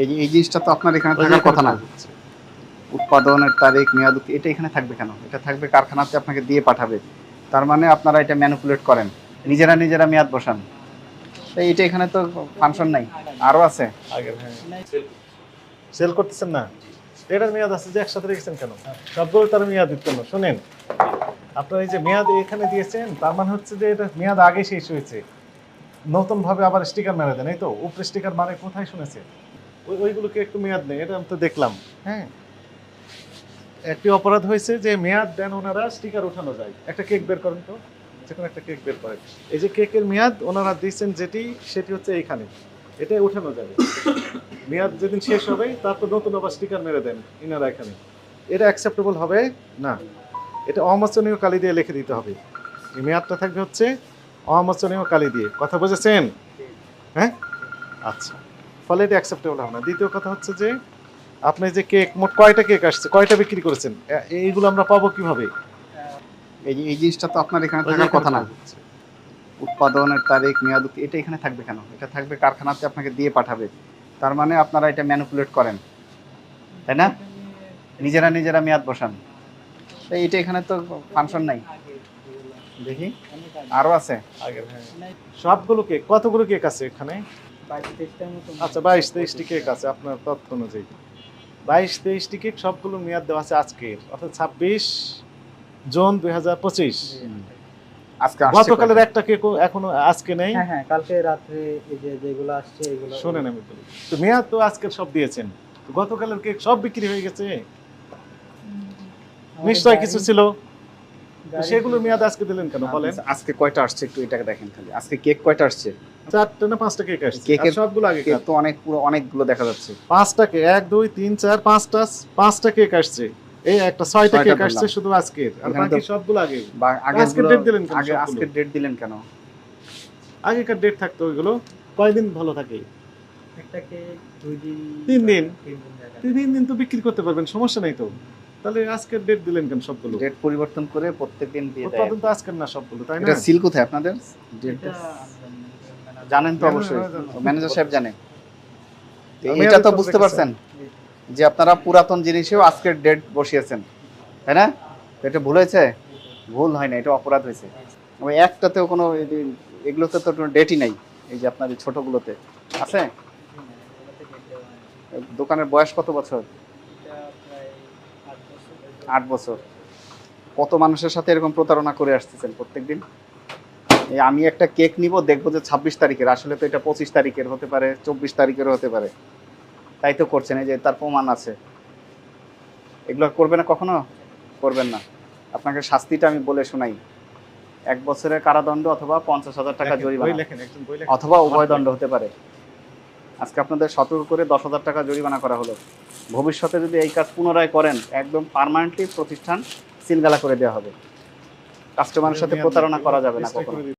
এই এই জিনিসটা তো আপনার এখানে থাকার কথা না। উৎপাদনের তারিখ, মেয়াদ, এটা এখানে থাকবে কেন? এটা থাকবে কারখানাতে আপনাকে দিয়ে পাঠাবে। তার মানে আপনারা এটা ম্যানিপুলেট করেন। নিজেরা নিজেরা মেয়াদ বসান। তো এটা এখানে তো ফাংশন নাই। আরও আছে। হ্যাঁ। সেল করতেছেন না? এটার মেয়াদ আছে যে একসাথে রেখেছেন কেন? সবগুলো তার মেয়াদ দিতেন না শোনেন, আপনার এই যে মেয়াদ এখানে দিয়েছেন, তার মানে হচ্ছে যে এটা মেয়াদ আগে শেষ হয়েছে। নতুন ভাবে আবার স্টিকার মেরে দেন, এই তো? উপরে স্টিকার মানে কোথায় শুনেছে ওইগুলোকে একটু মেয়াদ নেই এটা আমি তো দেখলাম। হ্যাঁ। একটি অপরাধ হয়েছে যে মেয়াদ দেন ওনারা স্টিকার ওঠানো যায়। একটা কেক বের করেন তো যে কোনো একটা কেক বের করেন। এই যে কেকের মেয়াদ ওনারা দিয়েছেন যেটি সেটি হচ্ছে এইখানে। এটাই উঠানো যাবে। মেয়াদ যেদিন শেষ হবে তারপর নতুন আবার স্টিকার মেরে দেন ইনারা এখানে। এটা অ্যাকসেপ্টেবল হবে? না। এটা অমোচনীয় কালি দিয়ে লিখে দিতে হবে। এই মেয়াদটা থাকবে হচ্ছে অমোচনীয় কালি দিয়ে। কথা বুঝেছেন? হ্যাঁ? আচ্ছা। ফলে এটা অ্যাকসেপ্টেবল হবে না। দ্বিতীয় কথা হচ্ছে যে আপনি যে কেক মোট কয়টা কেক আসছে? কয়টা বিক্রি করেছেন? এইগুলো আমরা পাবো কীভাবে? এই এই জিনিসটা তো আপনার এখানে থাকার কথা না। উৎপাদনের তারিখ মেয়াদ এটা এখানে থাকবে কেন? এটা থাকবে কারখানাতে আপনাকে দিয়ে পাঠাবে। তার মানে আপনারা এটা ম্যানিপুলেট করেন। তাই না? নিজেরা নিজেরা মেয়াদ বসান। তো এটা এখানে তো ফাংশন নাই। দেখি। আরও আছে। সবগুলো কেক কতগুলো কেক আছে এখানে? আচ্ছা বাইশ তেইশটি কেক আছে আপনার তথ্য অনুযায়ী। বাইশ তেইশটি কেক সবগুলো মেয়াদ দেওয়া আছে আজকের অর্থাৎ ছাব্বিশ জুন দুই হাজার পঁচিশ। আজকে গতকালের একটা কেকও এখনও আজকে নেই। হ্যাঁ হ্যাঁ কালকে রাত্রে এই যে যেগুলো আসছে এগুলো শোনেন আমি বলি তো মেয়াদ তো আজকের সব দিয়েছেন। গতকালের কেক সব বিক্রি হয়ে গেছে? নিশ্চয় কিছু ছিল? সেগুলো মেয়াদ আজকে দিলেন কেন? বলেন। আচ্ছা, আজকে কয়টা আসছে একটু এটাকে দেখেন খালি। আজকে কেক কয়টা আসছে? চারটে না পাঁচটা কেক আসছে? কেকের- কেকের সবগুলো আগে কেক তো অনেক পুরো অনেকগুলো দেখা যাচ্ছে। পাঁচটা কেক এক দুই তিন চার পাঁচটা পাঁচটা কেক আসছে। এই একটা ছয়টা কেক আসছে শুধু আজকের। আর বাকি সবগুলো আগে আজকের date দিলেন কেন আগে? আজকের ডেট দিলেন কেন? আগেকার ডেট থাকতো ওইগুলো। কয়দিন ভালো থাকে? একটা কেক দুই দিন তিন দিন। তিন দিন তো বিক্রি করতে পারবেন সমস্যা নাই তো। তাহলে আজকের ডেট দিলেন কেন সবগুলো? ডেট পরিবর্তন করে প্রত্যেকদিন দিয়ে দেয়। উৎপাদন তো আজকের না সবগুলো তাই না? এটা সিল কোথায় আপনাদের? ডেট এটা আমি জানি না। জানেন তো অবশ্যই। ম্যানেজার সাহেব জানে। এটা তো বুঝতে পারছেন যে আপনারা পুরাতন জিনিসেও আজকের ডেট বসিয়েছেন তাই না? এটা ভুল হয়েছে? ভুল হয় না এটা অপরাধ হয়েছে। ওই একটাতেও কোনো এগুলোতে তো কোনো ডেটই নাই এই যে আপনার এই ছোটগুলোতে। আছে। দোকানের বয়স কত বছর? আট বছর। কত মানুষের সাথে এরকম প্রতারণা করে আসতেছেন প্রত্যেকদিন? এই আমি একটা কেক নিব দেখব যে ছাব্বিশ তারিখের। আসলে তো এটা পঁচিশ তারিখের হতে পারে চব্বিশ তারিখেরও হতে পারে। তাই তো করছেন এই যে তার প্রমাণ আছে। এগুলো করবে না কখনো? করবেন না। আপনাকে শাস্তিটা আমি বলে শোনাই। এক বছরের কারাদণ্ড অথবা পঞ্চাশ হাজার টাকা জরিমানা। অথবা উভয় দণ্ড হতে পারে। আজকে আপনাদের সতর্ক করে দশ হাজার টাকা জরিমানা করা হলো। ভবিষ্যতে যদি এই কাজ পুনরায় করেন একদম পারমানেন্টলি প্রতিষ্ঠান সিলগালা করে দেওয়া হবে। কাস্টমারের সাথে প্রতারণা করা যাবে না কখনো।